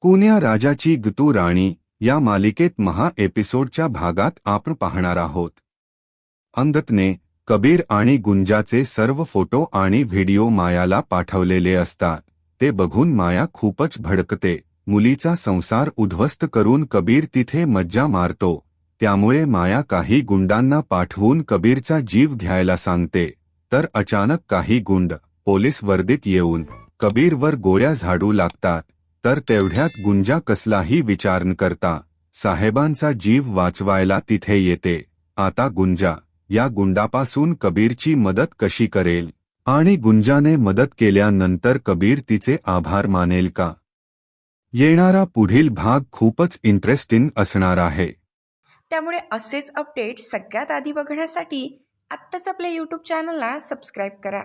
कुन्या राजाची गतू राणी या मालिकेत महा एपिसोडच्या भागात आपण पाहणार आहोत. अंगतने कबीर आणि गुंजाचे सर्व फोटो आणि व्हिडिओ मायाला पाठवलेले असतात. ते बघून माया खूपच भडकते. मुलीचा संसार उद्ध्वस्त करून कबीर तिथे मज्जा मारतो. त्यामुळे माया काही गुंडांना पाठवून कबीरचा जीव घ्यायला सांगते. तर अचानक काही गुंड पोलीस वर्दीत येऊन कबीरवर गोळ्या झाडू लागतात. तर तेवढ्यात गुंजा कसलाही विचार न करता साहेबांचा जीव वाचवायला तिथे येते. आता गुंजा या गुंडापासून कबीरची मदत कशी करेल? आणि गुंजाने मदत केल्यानंतर कबीर तिचे आभार मानेल का? येणारा पुढील भाग खूपच इंटरेस्टिंग असणार आहे. त्यामुळे असेच अपडेट सगळ्यात आधी बघण्यासाठी आत्ताच आपल्या यूट्यूब चॅनलला सबस्क्राईब करा.